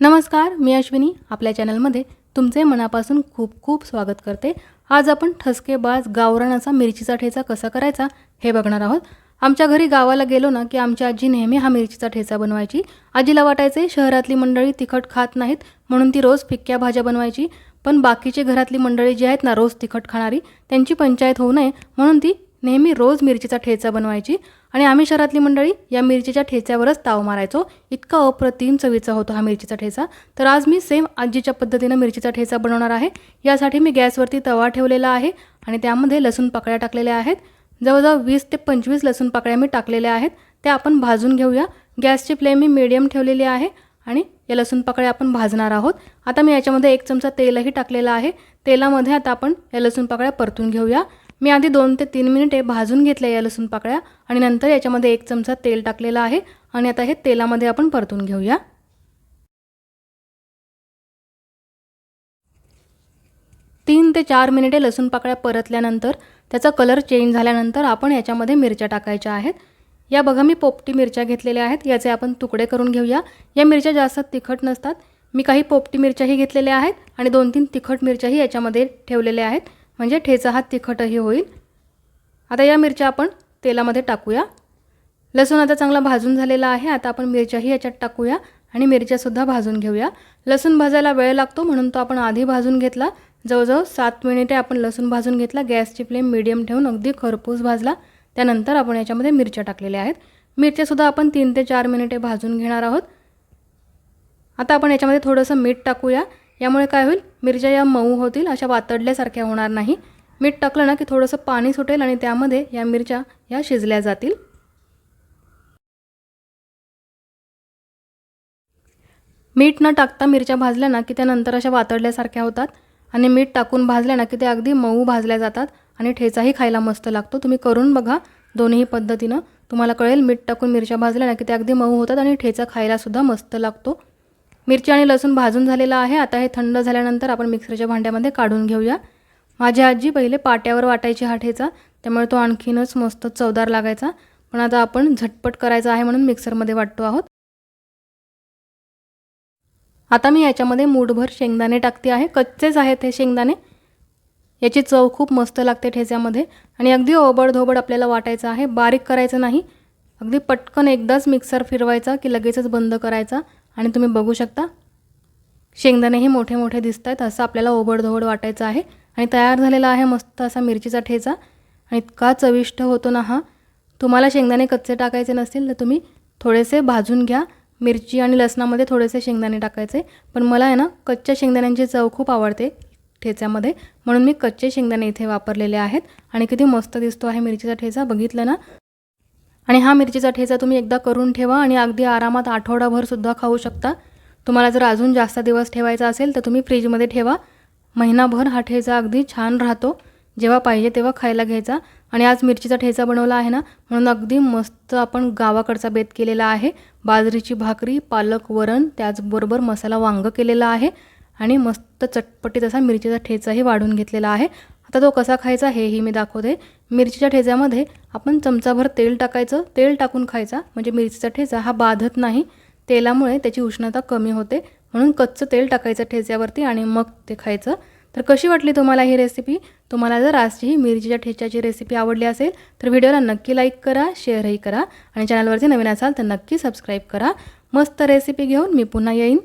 नमस्कार मी अश्विनी. आपल्या चॅनलमध्ये तुमचे मनापासून खूप खूप स्वागत करते. आज आपण ठसकेबाज गावरान मिरचीचा ठेचा कसा करायचा हे बघणार आहोत. आमच्या घरी गावाला गेलो ना की आमची आजी नेहमी हा मिरचीचा ठेचा बनवायची. आजीला वाटायचे शहरातली मंडळी तिखट खात नाहीत म्हणून ती रोज फिक्क्या भाज्या बनवायची. पण बाकीची घरातली मंडळी जी आहेत ना रोज तिखट खाणारी त्यांची पंचायत होऊ नये म्हणून ती नेहमी रोज मिरचीचा ठेचा बनवायची आणि आम्ही शहरातली मंडळी या मिरचीच्या ठेच्यावरच ताव मारायचो. इतका अप्रतिम चवीचा होतो हा मिरचीचा ठेचा. तर आज मी सेम आजीच्या पद्धतीनं मिरचीचा ठेचा बनवणार आहे. यासाठी मी गॅसवरती तवा ठेवलेला आहे आणि त्यामध्ये लसूण पाकळ्या टाकलेल्या आहेत. जवळजवळ वीस ते पंचवीस लसूण पाकळ्या मी टाकलेल्या आहेत. त्या आपण भाजून घेऊया. गॅसची फ्लेम मी मिडियम ठेवलेली आहे आणि या लसूण पाकळ्या आपण भाजणार आहोत. आता मी याच्यामध्ये एक चमचा तेलही टाकलेलं आहे. तेलामध्ये आता आपण या लसूण पाकळ्या परतून घेऊया. मी आधी दोन ते तीन मिनिटे भाजून घेतल्या या लसूण पाकळ्या आणि नंतर याच्यामध्ये एक चमचा तेल टाकलेला आहे आणि आता हे तेलामध्ये आपण परतून घेऊया. तीन ते चार मिनिटे लसूण पाकळ्या परतल्यानंतर त्याचा कलर चेंज झाल्यानंतर आपण याच्यामध्ये मिरच्या टाकायच्या आहेत. या बघा मी पोपटी मिरच्या घेतलेल्या आहेत. याचे आपण तुकडे करून घेऊया. या मिरच्या जास्त तिखट नसतात. मी काही पोपटी मिरच्याही घेतलेल्या आहेत आणि दोन तीन तिखट मिरच्याही याच्यामध्ये ठेवलेल्या आहेत. म्हणजे ठेचा हा तिखटही होईल. आता या मिरच्या आपण तेलामध्ये टाकूया. लसूण आता चांगला भाजून झालेला आहे. आता आपण मिरच्याही याच्यात टाकूया आणि मिरच्यासुद्धा भाजून घेऊया. लसूण भाजायला वेळ लागतो म्हणून तो आपण आधी भाजून घेतला. जवळजवळ सात मिनिटे आपण लसूण भाजून घेतला. गॅसची फ्लेम मिडियम ठेवून अगदी खरपूस भाजला. त्यानंतर आपण याच्यामध्ये मिरच्या टाकलेल्या आहेत. मिरच्यासुद्धा आपण तीन ते चार मिनिटे भाजून घेणार आहोत. आता आपण याच्यामध्ये थोडंसं मीठ टाकूया. यामुळे काय होईल? मिरच्या या मऊ होतील अशा वातडल्यासारख्या होणार नाही. मीठ टाकलं ना की थोडंसं पाणी सुटेल आणि त्यामध्ये या मिरच्या या शिजल्या जातील. मीठ न टाकता मिरच्या भाजल्या ना की त्यानंतर अशा वातडल्यासारख्या होतात. आणि मीठ टाकून भाजल्या ना की ते अगदी मऊ भाजल्या जातात. आणि ठेचाही खायला मस्त लागतो. तुम्ही करून बघा दोन्ही पद्धतीनं. तुम्हाला कळेल मीठ टाकून मिरच्या भाजल्या ना की ते अगदी मऊ होतात आणि ठेचा खायलासुद्धा मस्त लागतो. मिरची आणि लसूण भाजून झालेला आहे. आता हे थंड झाल्यानंतर आपण मिक्सरच्या भांड्यामध्ये काढून घेऊया. माझी आजी पहिले पाट्यावर वाटायची हा ठेचा. त्यामुळे तो आणखीनच मस्त चवदार लागायचा. पण आता आपण झटपट करायचा आहे म्हणून मिक्सरमध्ये वाटतो आहोत. आता मी याच्यामध्ये मूठभर शेंगदाणे टाकते आहे. कच्चेच आहेत हे शेंगदाणे. याची चव खूप मस्त लागते ठेच्यामध्ये. आणि अगदी ओबडधोबड आपल्याला वाटायचं आहे. बारीक करायचं नाही. अगदी पटकन एकदाच मिक्सर फिरवायचा की लगेचच बंद करायचा. आणि तुम्ही बघू शकता शेंगदाणेही मोठे मोठे दिसत आहेत असं आपल्याला ओबडधोबड वाटायचं आहे. आणि तयार झालेला आहे मस्त असा मिरचीचा ठेचा. आणि इतका चविष्ट होतो ना हा. तुम्हाला शेंगदाणे कच्चे टाकायचे नसतील तर तुम्ही थोडेसे भाजून घ्या. मिरची आणि लसणामध्ये थोडेसे शेंगदाणे टाकायचे. पण मला आहे ना कच्च्या शेंगदाण्यांची चव खूप आवडते ठेच्यामध्ये. म्हणून मी कच्चे शेंगदाणे इथे वापरलेले आहेत. आणि किती मस्त दिसतो आहे मिरचीचा ठेचा. बघितलं ना? आणि हा मिरचीचा ठेचा तुम्ही एकदा करून ठेवा आणि अगदी आरामात आठवडाभरसुद्धा खाऊ शकता. तुम्हाला जर अजून जास्त दिवस ठेवायचा असेल तर तुम्ही फ्रीजमध्ये ठेवा. महिनाभर हा ठेचा अगदी छान राहतो. जेव्हा पाहिजे तेव्हा खायला घ्यायचा. आणि आज मिरचीचा ठेचा बनवला आहे ना म्हणून अगदी मस्त आपण गावाकडचा बेत केलेला आहे. बाजरीची भाकरी पालक वरण त्याचबरोबर मसाला वांग केलेला आहे. आणि मस्त चटपटीत असा मिरचीचा ठेचाही वाढून घेतलेला आहे. आता तो कसा खायचा हेही मी दाखवते. मिरचीच्या ठेच्यामध्ये आपण चमचाभर तेल टाकायचं. तेल टाकून खायचा. म्हणजे मिरचीचा ठेचा हा बाधत नाही. तेलामुळे त्याची उष्णता कमी होते. म्हणून कच्चं तेल टाकायचं ठेच्यावरती आणि मग ते खायचं. तर कशी वाटली तुम्हाला ही रेसिपी तुम्हाला जर आजची ही मिरचीच्या ठेच्याची रेसिपी आवडली असेल तर व्हिडिओला नक्की लाईक करा शेअरही करा आणि चॅनलवरती नवीन असाल तर नक्की सबस्क्राईब करा. मस्त रेसिपी घेऊन मी पुन्हा येईन.